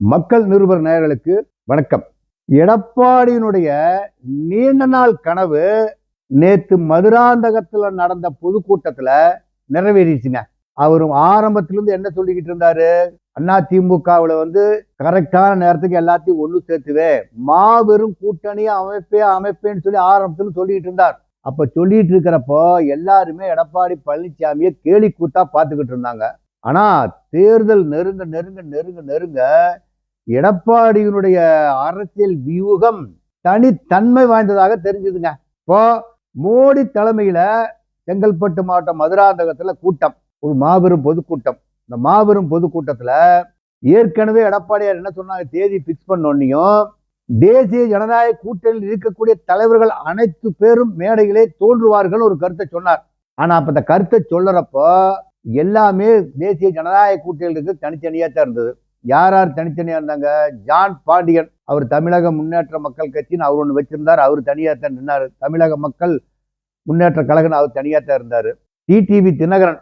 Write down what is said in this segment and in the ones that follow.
மக்கள் நிருபர் நேயர்களுக்கு வணக்கம். எடப்பாடியினுடைய நீண்ட நாள் கனவு நேற்று மதுராந்தகத்துல நடந்த பொதுக்கூட்டத்துல நிறைவேறிச்சுங்க. அவரும் ஆரம்பத்திலிருந்து என்ன சொல்லிக்கிட்டு இருந்தாரு? அண்ணா திமுகவுல வந்து கரெக்டான நேரத்துக்கு எல்லாத்தையும் ஒண்ணு சேர்த்துவே. மாபெரும் கூட்டணியை அமைப்பே அமைப்பேன்னு சொல்லி ஆரம்பத்துல சொல்லிக்கிட்டு இருந்தார். அப்ப சொல்லிட்டு இருக்கிறப்போ எல்லாருமே எடப்பாடி பழனிசாமியை கேலி கூத்தா பார்த்துக்கிட்டு இருந்தாங்க. ஆனா தேர்தல் நெருங்க நெருங்க நெருங்க நெருங்க எடப்பாடியினுடைய அரசியல் வியூகம் தனித்தன்மை வாய்ந்ததாக தெரிஞ்சுதுங்க. இப்போ மோடி தலைமையில செங்கல்பட்டு மாவட்டம் மதுராந்தகத்துல கூட்டம் ஒரு மாபெரும் பொதுக்கூட்டம். இந்த மாபெரும் பொதுக்கூட்டத்துல ஏற்கனவே எடப்பாடியார் என்ன சொன்னாங்க தேதி பிக்ஸ் பண்ணோன்னையும் தேசிய ஜனநாயக கூட்டணியில் இருக்கக்கூடிய தலைவர்கள் அனைத்து பேரும் மேடையிலே தோன்றுவார்கள் ஒரு கருத்தை சொன்னார். ஆனா அப்ப இந்த கருத்தை சொல்லுறப்போ எல்லாமே தேசிய ஜனநாயக கூட்டணிகளுக்கு தனித்தனியா தான் இருந்தது. யார் யார் தனித்தனியாக இருந்தாங்க? ஜான் பாண்டியன் அவர் தமிழக முன்னேற்ற மக்கள் கட்சின்னு அவர் ஒன்று வச்சிருந்தார். அவர் தனியாக தான் நின்னார். தமிழக மக்கள் முன்னேற்ற கழகம் அவர் தனியாக தான் இருந்தார். டிடிவி தினகரன்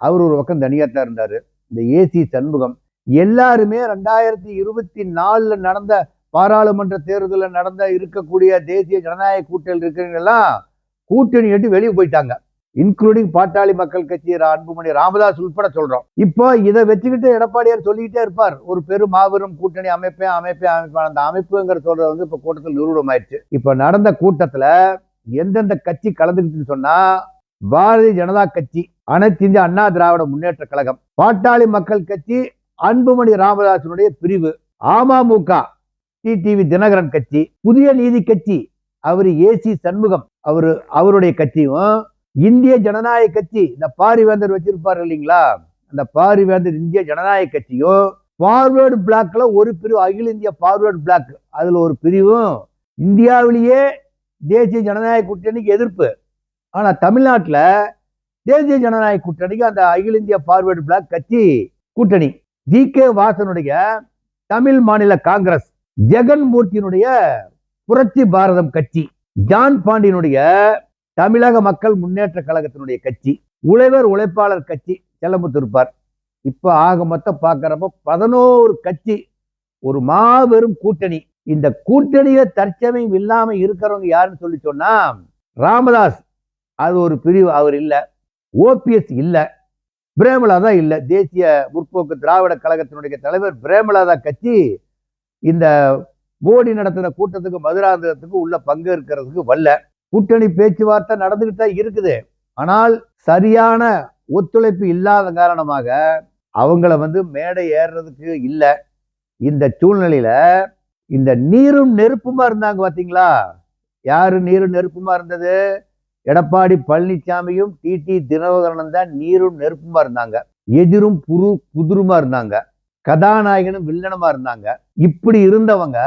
அவர் ஒரு பக்கம் தனியாக தான் இருந்தார். இந்த ஏசி சண்முகம் எல்லாருமே ரெண்டாயிரத்தி இருபத்தி நாலில் நடந்த பாராளுமன்ற தேர்தலில் நடந்த இருக்கக்கூடிய தேசிய ஜனநாயக கூட்டணியில் இருக்கிறவங்கெல்லாம் கூட்டணி எட்டு வெளியே போயிட்டாங்க. இன்க்ளூடிங் பாட்டாளி மக்கள் கட்சி அன்புமணி ராமதாஸ் உட்பட சொல்றோம். இப்போ இதை வச்சுக்கிட்டு எடப்பாடியார் சொல்லிக்கிட்டே இருப்பார். ஒரு பெரும் மாபெரும் கூட்டணி அமைப்பே அமைப்பே அமைப்பேன் அந்த அமைப்புங்கிற சொல்றது வந்து இப்போ கூட்டத்தில் நிறுவனம் ஆயிடுச்சு இப்போ நடந்த கூட்டத்துல எந்தெந்த கட்சி கலந்துக்கிட்டுன்னு சொன்னா பாரதிய ஜனதா கட்சி அனைத்து இந்திய அண்ணா திராவிட முன்னேற்ற கழகம் பாட்டாளி மக்கள் கட்சி அன்புமணி ராமதாசனுடைய பிரிவு அமமுக டிடிவி தினகரன் கட்சி புதிய நீதி கட்சி அவர் ஏசி சண்முகம் அவரு அவருடைய கட்சியும் இந்திய ஜனநாயக கட்சி இந்த பாரிவேந்தர் வச்சிருப்பாரு இல்லைங்களா? அந்த பாரிவேந்தர் இந்திய ஜனநாயக கட்சியும் ஃபார்வேர்டு பிளாக்ல ஒரு பிரிவு அகில இந்திய ஃபார்வேர்டு பிளாக் அதுல ஒரு பிரிவும் இந்தியாவிலேயே தேசிய ஜனநாயக கூட்டணிக்கு எதிர்ப்பு. ஆனா தமிழ்நாட்டில் தேசிய ஜனநாயக கூட்டணிக்கு அந்த அகில இந்திய ஃபார்வேர்டு பிளாக் கட்சி கூட்டணி. ஜி. கே. வாசனுடைய தமிழ் மாநில காங்கிரஸ் ஜெகன்மூர்த்தியினுடைய புரட்சி பாரதம் கட்சி ஜான் பாண்டியனுடைய தமிழக மக்கள் முன்னேற்ற கழகத்தினுடைய கட்சி உழைவர் உழைப்பாளர் கட்சி செல்லமுத்து இருப்பார் இப்போ ஆக மொத்தம் பார்க்குறப்போ பதினோரு கட்சி ஒரு மாபெரும் கூட்டணி. இந்த கூட்டணியில தற்சமயம் இல்லாம இருக்கிறவங்க யாருன்னு சொல்லி சொன்னா ராமதாஸ். அது ஒரு பிரிவு அவர் இல்லை. ஓபிஎஸ் இல்லை. பிரேமலாதா இல்லை. தேசிய முற்போக்கு திராவிட கழகத்தினுடைய தலைவர் பிரேமலாதா கட்சி இந்த மோடி நடத்தின கூட்டத்துக்கு மதுராந்தகத்துக்கு உள்ள பங்கேற்கிறதுக்கு வரல. கூட்டணி பேச்சுவார்த்தை நடந்துகிட்டு தான் இருக்குது. ஆனால் சரியான ஒத்துழைப்பு இல்லாத காரணமாக அவங்கள வந்து மேடை ஏறுறதுக்கு இல்லை. இந்த சூழ்நிலையில இந்த நீரும் நெருப்புமா இருந்தாங்க பார்த்தீங்களா யாரு நீரும் நெருப்புமா இருந்தது? எடப்பாடி பழனிசாமியும் டிடி தினகரனும் தான் நீரும் நெருப்புமா இருந்தாங்க. எதிரும் புரு குதிருமா இருந்தாங்க. கதாநாயகனும் வில்லனமா இருந்தாங்க. இப்படி இருந்தவங்க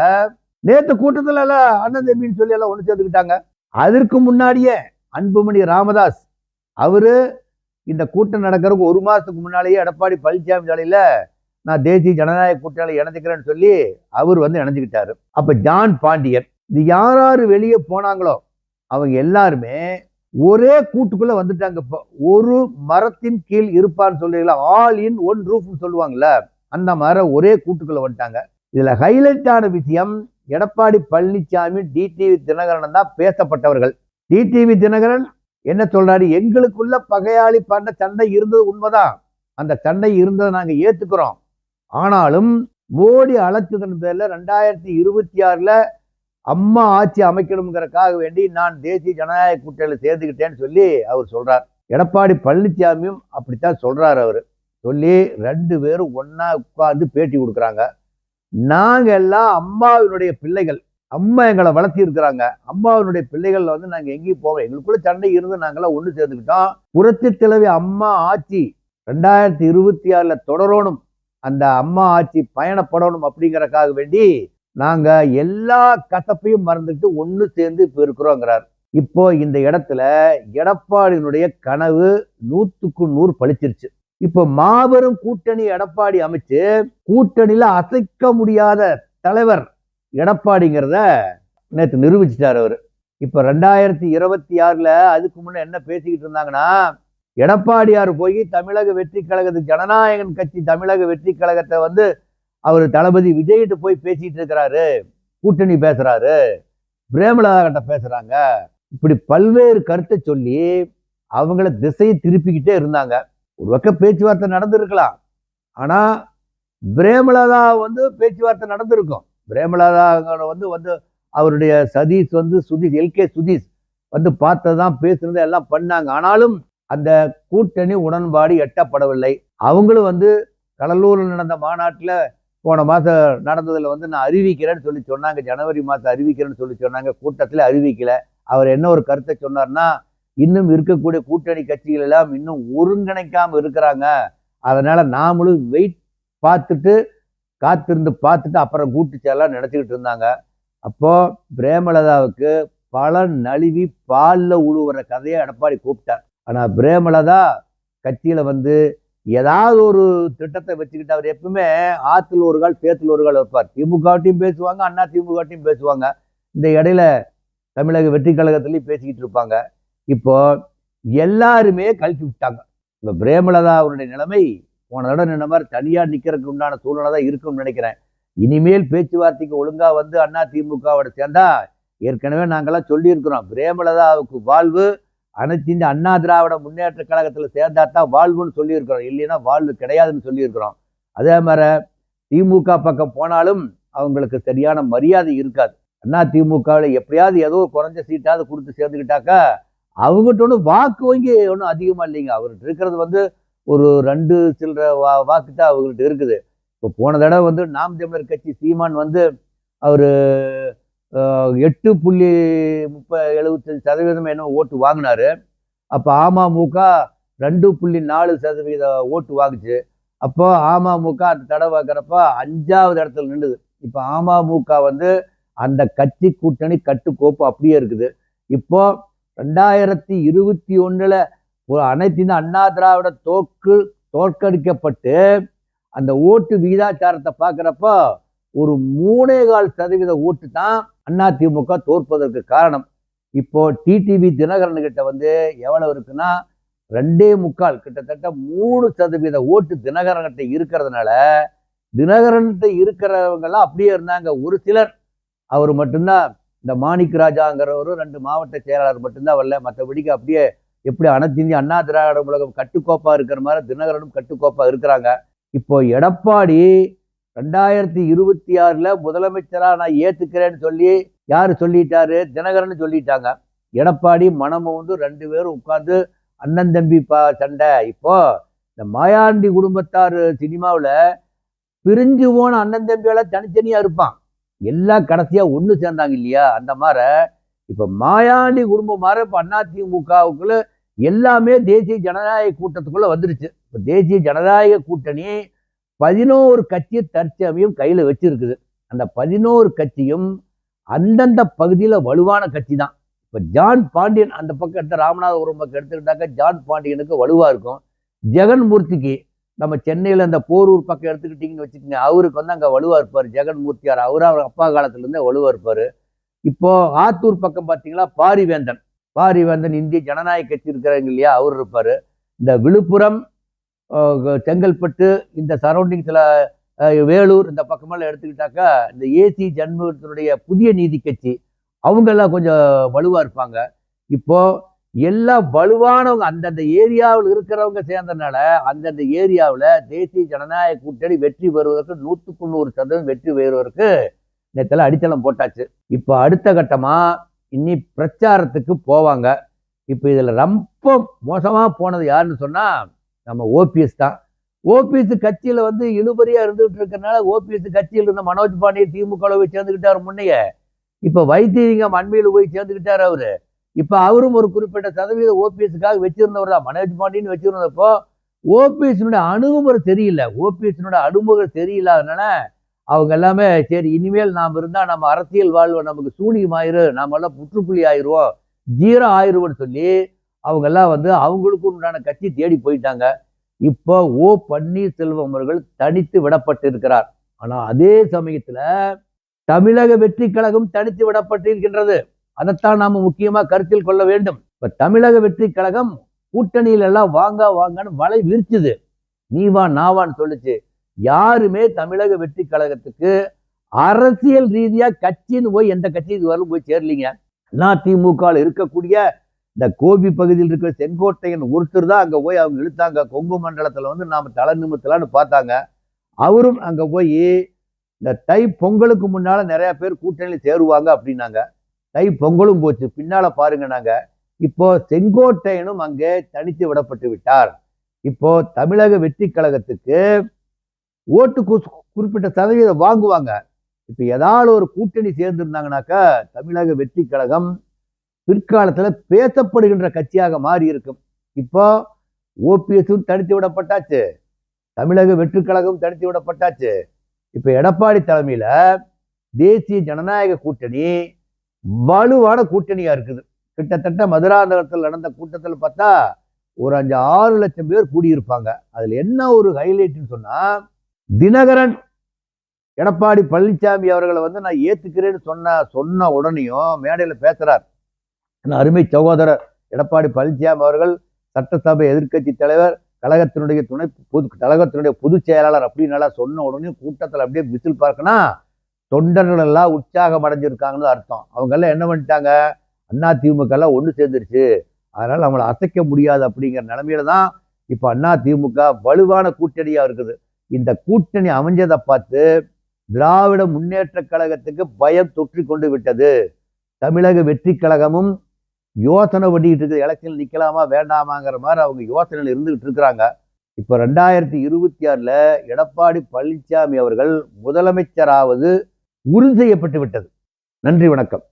நேற்று கூட்டத்துல எல்லாம் அண்ணன் தம்பின்னு சொல்லி எல்லாம் ஒன்று சேர்த்துக்கிட்டாங்க. அதற்கு முன்னாடியே அன்புமணி ராமதாஸ் அவரு இந்த கூட்டம் நடக்கிறதுக்கு ஒரு மாதத்துக்கு முன்னாலேயே எடப்பாடி பழனிசாமி தலையில நான் தேசிய ஜனநாயக கூட்டணியில் இணைஞ்சுக்கிறேன்னு சொல்லி அவர் வந்து இணைஞ்சுக்கிட்டாரு. அப்போ ஜான் பாண்டியன் இது யார் யார் வெளியே போனாங்களோ அவங்க எல்லாருமே ஒரே கூட்டுக்குள்ளே வந்துட்டாங்க. இப்போ ஒரு மரத்தின் கீழ் இருப்பான்னு சொல்றீங்களா? ஆல் இன் ஒன் ரூஃப்னு சொல்லுவாங்கல்ல அந்த மாதிரி ஒரே கூட்டுக்குள்ளே வந்துட்டாங்க. இதில் ஹைலைட்டான விஷயம் எடப்பாடி பழனிசாமி டிடிவி தினகரன் தான் பேசப்பட்டவர்கள். டிடிவி தினகரன் என்ன சொல்றாரு? எங்களுக்குள்ள பகையாளி பண்ண சண்டை இருந்தது உண்மைதான். அந்த சண்டை இருந்ததை நாங்கள் ஏத்துக்கிறோம். ஆனாலும் மோடி அழைச்சதன் பேர்ல ரெண்டாயிரத்தி இருபத்தி ஆறுல அம்மா ஆட்சி அமைக்கணுங்கிறக்காக வேண்டி நான் தேசிய ஜனநாயக கூட்டணியில் சேர்ந்துக்கிட்டேன்னு சொல்லி அவர் சொல்றார். எடப்பாடி பழனிசாமியும் அப்படித்தான் சொல்றாரு அவர். சொல்லி ரெண்டு பேரும் ஒன்னா உட்கார்ந்து பேட்டி கொடுக்குறாங்க. நாங்கள் எல்லாம் அம்மாவினுடைய பிள்ளைகள். அம்மா எங்களை வளர்த்தி இருக்கிறாங்க அம்மாவினுடைய பிள்ளைகள் வந்து நாங்கள் எங்கேயும் போவோம் எங்களுக்குள்ள சண்டை இருந்து நாங்களாம் ஒன்று சேர்ந்துக்கிட்டோம். புரட்சி தலைவி அம்மா ஆட்சி ரெண்டாயிரத்தி இருபத்தி ஆறில் தொடரணும். அந்த அம்மா ஆட்சி பயணப்படணும் அப்படிங்கிறக்காக வேண்டி நாங்கள் எல்லா கசப்பையும் மறந்துட்டு ஒன்று சேர்ந்து இப்போ இருக்கிறோங்கிறார். இப்போ இந்த இடத்துல எடப்பாடியினுடைய கனவு நூற்றுக்கு நூறு பழிச்சிருச்சு. இப்போ மாபெரும் கூட்டணி எடப்பாடி அமைச்சு கூட்டணியில அசைக்க முடியாத தலைவர் எடப்பாடிங்கிறத நேற்று நிரூபிச்சிட்டார் அவர். இப்ப ரெண்டாயிரத்தி இருபத்தி ஆறுல அதுக்கு முன்னே என்ன பேசிக்கிட்டு இருந்தாங்கன்னா எடப்பாடியார் போய் தமிழக வெற்றி கழகத்து ஜனநாயகன் கட்சி தமிழக வெற்றி கழகத்தை வந்து அவர் தளபதி விஜய்கிட்ட போய் பேசிட்டு இருக்கிறாரு கூட்டணி பேசுறாரு பிரேமலதா கிட்ட பேசுறாங்க. இப்படி பல்வேறு கருத்தை சொல்லி அவங்கள திசையை திருப்பிக்கிட்டே இருந்தாங்க. ஒரு பக்கம் பேச்சுவார்த்தை நடந்திருக்கலாம். ஆனால் பிரேமலதா வந்து பேச்சுவார்த்தை நடந்திருக்கும். பிரேமலதா வந்து வந்து அவருடைய சதீஷ் வந்து சுதீஷ் எல்கே சுதீஷ் வந்து பார்த்ததான் பேசுனது எல்லாம் பண்ணாங்க. ஆனாலும் அந்த கூட்டணி உடன்பாடு எட்டப்படவில்லை. அவங்களும் வந்து கடலூரில் நடந்த மாநாட்டில் போன மாதம் நடந்ததில் வந்து நான் அறிவிக்கிறேன்னு சொல்லி சொன்னாங்க. ஜனவரி மாதம் அறிவிக்கிறேன்னு சொல்லி சொன்னாங்க. கூட்டத்தில் அறிவிக்கலை. அவர் என்ன ஒரு கருத்தை சொன்னார்னா இன்னும் இருக்கக்கூடிய கூட்டணி கட்சிகள் எல்லாம் இன்னும் ஒருங்கிணைக்காமல் இருக்கிறாங்க. அதனால நாமளும் வெயிட் பார்த்துட்டு காத்திருந்து பார்த்துட்டு அப்புறம் கூட்டுச்செல்லாம் நினச்சிக்கிட்டு இருந்தாங்க. அப்போ பிரேமலதாவுக்கு பல நழுவி பாலில் உழுவுற கதையை எடப்பாடி கூப்பிட்டார். ஆனால் பிரேமலதா கட்சியில் வந்து ஏதாவது ஒரு திட்டத்தை வச்சுக்கிட்டு அவர் எப்பவுமே ஆற்றுல ஒரு கால் சேத்துல ஒரு கால் வைப்பார். திமுகட்டையும் பேசுவாங்க அண்ணா திமுகட்டையும் பேசுவாங்க. இந்த இடையில தமிழக வெற்றி கழகத்துலேயும் பேசிக்கிட்டு இருப்பாங்க. இப்போ எல்லாருமே கழிச்சு விட்டாங்க. இப்போ பிரேமலதா அவருடைய நிலைமை போன தடவை நின்ன மாதிரி தனியாக நிற்கிறதுக்கு உண்டான சூழ்நிலை தான் இருக்கும்னு நினைக்கிறேன். இனிமேல் பேச்சுவார்த்தைக்கு ஒழுங்காக வந்து அண்ணா திமுகவோட சேர்ந்தா ஏற்கனவே நாங்கள்லாம் சொல்லியிருக்கிறோம். பிரேமலதாவுக்கு வாழ்வு அனைத்து இந்த அண்ணா திராவிட முன்னேற்ற கழகத்தில் சேர்ந்தா தான் வாழ்வுன்னு சொல்லியிருக்கிறோம். இல்லைன்னா வாழ்வு கிடையாதுன்னு சொல்லியிருக்கிறோம். அதே மாதிரி திமுக பக்கம் போனாலும் அவங்களுக்கு சரியான மரியாதை இருக்காது. அண்ணா திமுகவில் எப்படியாவது ஏதோ குறைஞ்ச சீட்டாவது கொடுத்து சேர்ந்துக்கிட்டாக்கா அவங்ககிட்ட ஒன்றும் வாக்கு வங்கி ஒன்றும் அதிகமாக இல்லைங்க. அவர்கிட்ட இருக்கிறது வந்து ஒரு ரெண்டு சில்லற வா வாக்கு தான் அவர்கிட்ட இருக்குது. இப்போ போன தடவை வந்து நாம் தமிழர் கட்சி சீமான் வந்து அவர் எட்டு புள்ளி முப்ப எழுபத்தஞ்சு சதவீதம் என்ன ஓட்டு வாங்கினாரு. அப்போ அமமுக ரெண்டு புள்ளி நாலு சதவீத ஓட்டு வாங்குச்சு. அப்போ அமமுக அந்த தடவை வாங்குறப்ப அஞ்சாவது இடத்துல நின்றுது இப்போ அமமுக வந்து அந்த கட்சி கூட்டணி கட்டுக்கோப்பு அப்படியே இருக்குது. இப்போ ரெண்டாயிரத்தி இருபத்தி ஒன்றில் ஒரு அனைத்து இந்த அண்ணா திராவிட தோற்கு தோற்கடிக்கப்பட்டு அந்த ஓட்டு விகிதாச்சாரத்தை பார்க்குறப்ப ஒரு மூணே கால் சதவீத ஓட்டு தான் அண்ணா திமுக தோற்பதற்கு காரணம். இப்போ டிடிவி தினகரன் கிட்ட வந்து எவ்வளவு இருக்குன்னா ரெண்டே முக்கால் கிட்டத்தட்ட மூணு சதவீத ஓட்டு தினகரன் கிட்ட இருக்கிறதுனால தினகரன்கிட்ட இருக்கிறவங்கெல்லாம் அப்படியே இருந்தாங்க. ஒரு சிலர் அவர் மட்டும்தான். இந்த மாணிக் ராஜாங்கிறவரும் ரெண்டு மாவட்ட செயலாளர் மட்டும்தான் வரல. மற்றபடிக்கு அப்படியே எப்படி அனைத்து அண்ணா திராவிட உலகம் கட்டுக்கோப்பா இருக்கிற மாதிரி தினகரனும் கட்டுக்கோப்பா இருக்கிறாங்க. இப்போ எடப்பாடி ரெண்டாயிரத்தி இருபத்தி ஆறில் முதலமைச்சராக நான் ஏற்றுக்கிறேன்னு சொல்லி யார் சொல்லிட்டாரு? தினகரன் சொல்லிட்டாங்க. எடப்பாடி மனமும் வந்து ரெண்டு பேரும் உட்காந்து அண்ணன் தம்பி பா சண்டை. இப்போ இந்த மாயாண்டி குடும்பத்தார் சினிமாவில் பிரிஞ்சு போன அண்ணன் தம்பியெல்லாம் தனித்தனியாக இருப்பான். எல்லாம் கடைசியாக ஒன்று சேர்ந்தாங்க இல்லையா? அந்த மாதிரி இப்போ மாயாண்டி குடும்பம் மாதிரி இப்போ அதிமுகவுக்குள்ள எல்லாமே தேசிய ஜனநாயக கூட்டத்துக்குள்ளே வந்துருச்சு. இப்போ தேசிய ஜனநாயக கூட்டணி பதினோரு கட்சி தற்சமயம் கையில் வச்சிருக்குது. அந்த பதினோரு கட்சியும் அந்தந்த பகுதியில் வலுவான கட்சி தான். இப்போ ஜான் பாண்டியன் அந்த பக்கம் எடுத்த ராமநாதபுரம் பக்கம் எடுத்துக்கிட்டாக்க ஜான் பாண்டியனுக்கு வலுவாக இருக்கும். ஜெகன்மூர்த்திக்கு நம்ம சென்னையில் அந்த போரூர் பக்கம் எடுத்துக்கிட்டிங்கன்னு வச்சுக்கோங்க. அவருக்கு வந்து அங்கே வலுவாக இருப்பார். ஜெகன்மூர்த்தியார் அவர் அவர் அப்பா காலத்துலேருந்தே வலுவாக இருப்பார். இப்போது ஆத்தூர் பக்கம் பார்த்தீங்களா பாரிவேந்தன். பாரிவேந்தன் இந்திய ஜனநாயக கட்சி இருக்கிறாங்க இல்லையா? அவர் இருப்பார். இந்த விழுப்புரம் செங்கல்பட்டு இந்த சரௌண்டிங்ஸில் வேலூர் இந்த பக்கமெல்லாம் எடுத்துக்கிட்டாக்கா இந்த ஏசி ஜன்மத்தினுடைய புதிய நீதி கட்சி அவங்கெல்லாம் கொஞ்சம் வலுவாக இருப்பாங்க. இப்போ எல்லா வலுவானவங்க அந்தந்த ஏரியாவில் இருக்கிறவங்க சேர்ந்தனால அந்தந்த ஏரியாவில் தேசிய ஜனநாயக கூட்டணி வெற்றி பெறுவதற்கு நூற்றுக்கு நூறு சதவீதம் வெற்றி பெறுவதற்கு நேத்துல அடித்தளம் போட்டாச்சு. இப்போ அடுத்த கட்டமாக இன்னி பிரச்சாரத்துக்கு போவாங்க. இப்போ இதில் ரொம்ப மோசமாக போனது யாருன்னு சொன்னால் நம்ம ஓபிஎஸ் தான். ஓபிஎஸ் கட்சியில் வந்து இழுபறியாக இருந்துகிட்டு இருக்கறனால ஓபிஎஸ் கட்சியில் இருந்த மனோஜ் பாண்டியன் திமுக போய் சேர்ந்துக்கிட்டாரு முன்னையே. இப்போ வைத்தியலிங்கம் அண்மையில் போய் சேர்ந்துக்கிட்டார் அவர். இப்போ அவரும் ஒரு குறிப்பிட்ட சதவீத ஓபிஎஸ்க்காக வச்சிருந்தவர் தான். மனோஜ் பாண்டின்னு வச்சிருந்தப்போ ஓபிஎஸ்னுடைய அணுகுமுறை தெரியல ஓபிஎஸ்னுடைய அணுகுமுறை தெரியலாதனால அவங்க எல்லாமே சரி இனிமேல் நாம் இருந்தால் நம்ம அரசியல் வாழ்வு நமக்கு சூனியமாயிரு நாம எல்லாம் புற்றுப்புள்ளி ஆயிருவோம் ஜீரோ ஆயிரும்னு சொல்லி அவங்க எல்லாம் வந்து அவங்களுக்கு உண்டான கட்சி தேடி போயிட்டாங்க. இப்போ ஓ பன்னீர்செல்வம் அவர்கள் தனித்து விடப்பட்டு இருக்கிறார் அதே சமயத்தில் தமிழக வெற்றி கழகம் தனித்து விடப்பட்டிருக்கின்றது. அதைத்தான் நாம முக்கியமா கருத்தில் கொள்ள வேண்டும். இப்ப தமிழக வெற்றி கழகம் கூட்டணியில எல்லாம் வாங்க வாங்கன்னு வலை விரிச்சுது. நீ வா நான் வான்னு சொல்லுச்சு. யாருமே தமிழக வெற்றி கழகத்துக்கு அரசியல் ரீதியா கட்சின்னு போய் எந்த கட்சி இது வரலும் போய் சேரலீங்க. அதிமுக இருக்கக்கூடிய இந்த கோபி பகுதியில் இருக்கிற செங்கோட்டையன் ஒருத்தர் தான் அங்கே போய் அவங்க இழுத்தாங்க. கொங்கு மண்டலத்தில் வந்து நாம் தலை நிமித்தலான்னு பார்த்தாங்க. அவரும் அங்கே போய் இந்த தை பொங்கலுக்கு முன்னால் நிறையா பேர் கூட்டணியில் சேருவாங்க அப்படின்னாங்க. தை பொங்கலும் போச்சு. பின்னால பாருங்க நாங்க. இப்போ செங்கோட்டையனும் அங்கே தனித்து விடப்பட்டு விட்டார். இப்போ தமிழக வெற்றி கழகத்துக்கு ஓட்டு குறிப்பிட்ட சதவீதம் வாங்குவாங்க. இப்போ ஏதாவது ஒரு கூட்டணி சேர்ந்திருந்தாங்கனாக்கா தமிழக வெற்றி கழகம் பிற்காலத்தில் பேசப்படுகின்ற கட்சியாக மாறி இருக்கும். இப்போ ஓபிஎஸும் தனித்து விடப்பட்டாச்சு. தமிழக வெற்றி கழகம் தனித்து விடப்பட்டாச்சு. இப்போ எடப்பாடி தலைமையில் தேசிய ஜனநாயக கூட்டணி வலுவான கூட்டணியா இருக்குது. கிட்டத்தட்ட மதுராந்தகத்தில் நடந்த கூட்டத்தில் பார்த்தா ஒரு அஞ்சு ஆறு லட்சம் பேர் கூடியிருப்பாங்க. அதுல என்ன ஒரு ஹைலைட்னு சொன்னா தினகரன் எடப்பாடி பழனிசாமி அவர்களை வந்து நான் ஏத்துக்கிறேன்னு சொன்ன சொன்ன உடனேயும் மேடையில் பேசுறார். என் அருமை சகோதரர் எடப்பாடி பழனிசாமி அவர்கள் சட்டசபை எதிர்க்கட்சி தலைவர் கழகத்தினுடைய துணை பொது கழகத்தினுடைய பொதுச் செயலாளர் அப்படின்னு சொன்ன உடனே கூட்டத்தில் அப்படியே விசில் பார்க்கணும். தொண்டர்கள் எல்லாம் உற்சாகம் அடைஞ்சிருக்காங்கன்னு அர்த்தம். அவங்கெல்லாம் என்ன பண்ணிட்டாங்க? அண்ணா திமுக எல்லாம் ஒன்று சேர்ந்துருச்சு. அதனால் அவங்கள அசைக்க முடியாது அப்படிங்கிற நிலமையில தான் இப்போ அண்ணா திமுக வலுவான கூட்டணியாக இருக்குது. இந்த கூட்டணி அமைஞ்சதை பார்த்து திராவிட முன்னேற்ற கழகத்துக்கு பயம் தொற்றி கொண்டு விட்டது. தமிழக வெற்றி கழகமும் யோசனை பண்ணிக்கிட்டு இருக்குது. எலெக்ஷன் நிற்கலாமா வேண்டாமாங்கிற மாதிரி அவங்க யோசனையில் இருந்துகிட்டு இருக்கிறாங்க. இப்போ ரெண்டாயிரத்தி இருபத்தி ஆறில் எடப்பாடி பழனிசாமி அவர்கள் முதலமைச்சராவது உறுதி செய்யப்பட்டு விட்டது நன்றி வணக்கம்.